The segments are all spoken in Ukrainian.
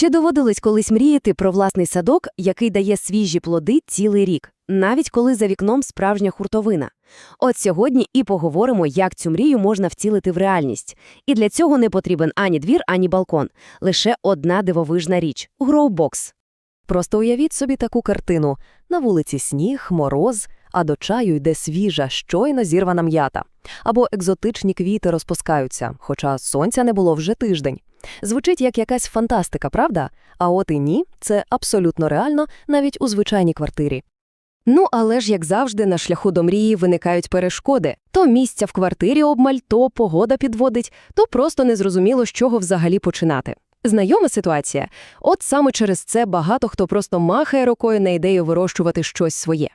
Чи доводилось колись мріяти про власний садок, який дає свіжі плоди цілий рік, навіть коли за вікном справжня хуртовина? От сьогодні і поговоримо, як цю мрію можна втілити в реальність. І для цього не потрібен ані двір, ані балкон. Лише одна дивовижна річ – гроубокс. Просто уявіть собі таку картину. На вулиці сніг, мороз, а до чаю йде свіжа, щойно зірвана м'ята. Або екзотичні квіти розпускаються, хоча сонця не було вже тиждень. Звучить як якась фантастика, правда? А от і ні, це абсолютно реально навіть у звичайній квартирі. Ну, але ж, як завжди, на шляху до мрії виникають перешкоди. То місця в квартирі обмаль, то погода підводить, то просто незрозуміло, з чого взагалі починати. Знайома ситуація? От саме через це багато хто просто махає рукою на ідею вирощувати щось своє.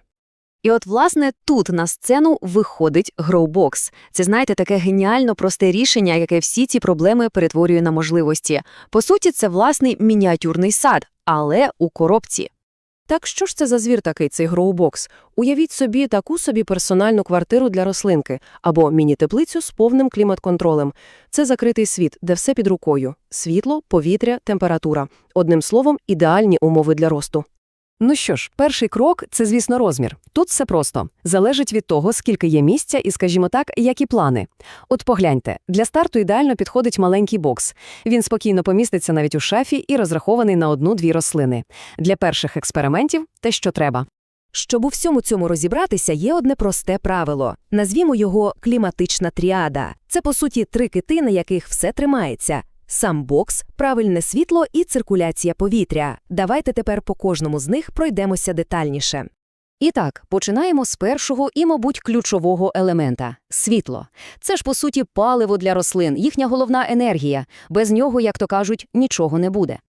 І от, власне, тут на сцену виходить Growbox. Це, знаєте, таке геніально просте рішення, яке всі ці проблеми перетворює на можливості. По суті, це власний мініатюрний сад, але у коробці. Так що ж це за звір такий, цей гроубокс? Уявіть собі таку собі персональну квартиру для рослинки або міні-теплицю з повним клімат-контролем. Це закритий світ, де все під рукою – світло, повітря, температура. Одним словом, ідеальні умови для росту. Ну що ж, перший крок це, звісно, розмір. Тут все просто залежить від того, скільки є місця, і, скажімо так, які плани. От погляньте, для старту ідеально підходить маленький бокс. Він спокійно поміститься навіть у шафі і розрахований на одну-дві рослини. Для перших експериментів те, що треба. Щоб у всьому цьому розібратися, є одне просте правило. Назвімо його кліматична тріада. Це, по суті, три кити, на яких все тримається. Сам бокс, правильне світло і циркуляція повітря. Давайте тепер по кожному з них пройдемося детальніше. І так, починаємо з першого і, мабуть, ключового елемента – світло. Це ж, по суті, паливо для рослин, їхня головна енергія. Без нього, як то кажуть, нічого не буде.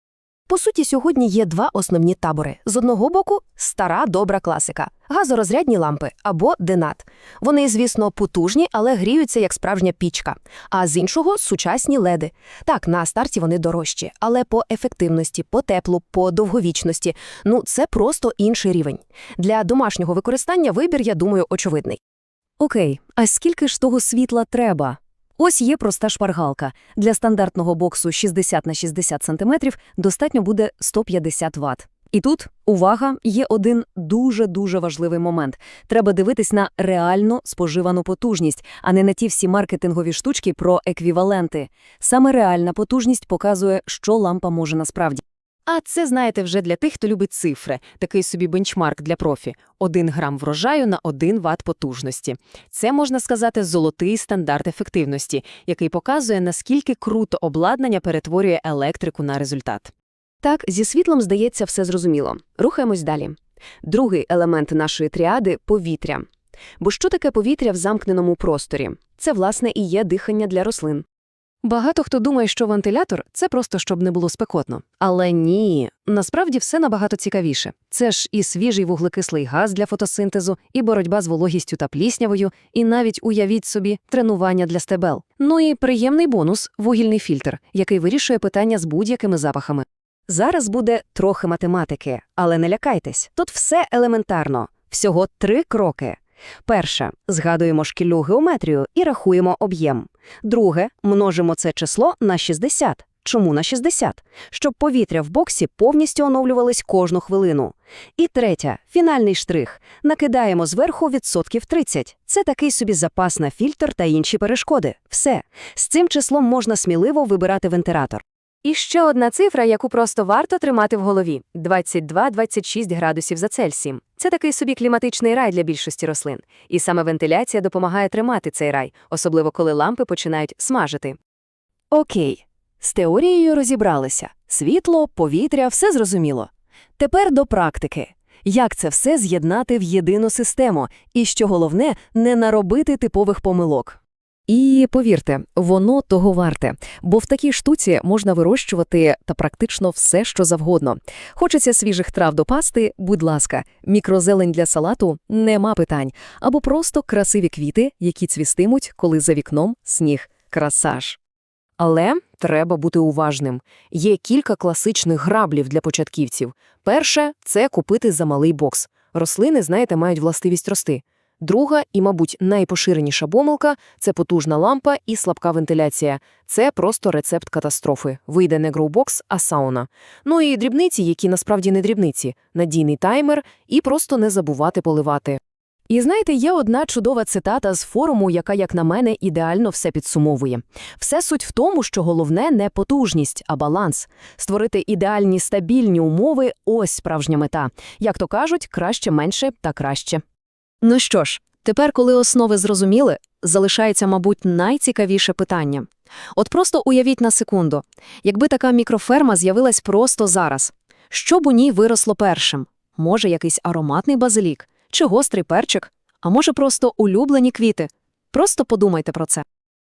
По суті, сьогодні є два основні табори. З одного боку – стара добра класика – газорозрядні лампи або денат. Вони, звісно, потужні, але гріються як справжня пічка. А з іншого – сучасні леди. Так, на старті вони дорожчі, але по ефективності, по теплу, по довговічності – ну, це просто інший рівень. Для домашнього використання вибір, я думаю, очевидний. Окей, а скільки ж того світла треба? Ось є проста шпаргалка. Для стандартного боксу 60 на 60 см достатньо буде 150 Вт. І тут, увага, є один дуже-дуже важливий момент. Треба дивитись на реально споживану потужність, а не на ті всі маркетингові штучки про еквіваленти. Саме реальна потужність показує, що лампа може насправді. А це, знаєте, вже для тих, хто любить цифри. Такий собі бенчмарк для профі. Один грам врожаю на 1 ватт потужності. Це, можна сказати, золотий стандарт ефективності, який показує, наскільки круто обладнання перетворює електрику на результат. Так, зі світлом, здається, все зрозуміло. Рухаємось далі. Другий елемент нашої тріади – повітря. Бо що таке повітря в замкненому просторі? Це, власне, і є дихання для рослин. Багато хто думає, що вентилятор – це просто щоб не було спекотно. Але ні, насправді все набагато цікавіше. Це ж і свіжий вуглекислий газ для фотосинтезу, і боротьба з вологістю та пліснявою, і навіть, уявіть собі, тренування для стебел. Ну і приємний бонус – вугільний фільтр, який вирішує питання з будь-якими запахами. Зараз буде трохи математики, але не лякайтесь. Тут все елементарно. Всього три кроки. Перше – згадуємо шкільну геометрію і рахуємо об'єм. Друге – множимо це число на 60. Чому на 60? Щоб повітря в боксі повністю оновлювалось кожну хвилину. І третє – фінальний штрих. Накидаємо зверху відсотків 30. Це такий собі запас на фільтр та інші перешкоди. Все. З цим числом можна сміливо вибирати вентилятор. І ще одна цифра, яку просто варто тримати в голові – 22-26 градусів за Цельсієм. Це такий собі кліматичний рай для більшості рослин. І саме вентиляція допомагає тримати цей рай, особливо коли лампи починають смажити. Окей, з теорією розібралися. Світло, повітря – все зрозуміло. Тепер до практики. Як це все з'єднати в єдину систему? І, що головне, не наробити типових помилок. І повірте, воно того варте, бо в такій штуці можна вирощувати та практично все, що завгодно. Хочеться свіжих трав до пасти, будь ласка, мікрозелень для салату нема питань, або просто красиві квіти, які цвістимуть, коли за вікном сніг. Красаж. Але треба бути уважним. Є кілька класичних граблів для початківців. Перше – це купити замалий бокс. Рослини, знаєте, мають властивість рости. Друга і, мабуть, найпоширеніша помилка – це потужна лампа і слабка вентиляція. Це просто рецепт катастрофи. Вийде не гроубокс, а сауна. Ну і дрібниці, які насправді не дрібниці. Надійний таймер і просто не забувати поливати. І знаєте, є одна чудова цитата з форуму, яка, як на мене, ідеально все підсумовує. Все суть в тому, що головне не потужність, а баланс. Створити ідеальні стабільні умови – ось справжня мета. Як то кажуть, краще менше та краще. Ну що ж, тепер, коли основи зрозуміли, залишається, мабуть, найцікавіше питання. От просто уявіть на секунду, якби така мікроферма з'явилась просто зараз. Що б у ній виросло першим? Може, якийсь ароматний базилік? Чи гострий перчик? А може, просто улюблені квіти? Просто подумайте про це.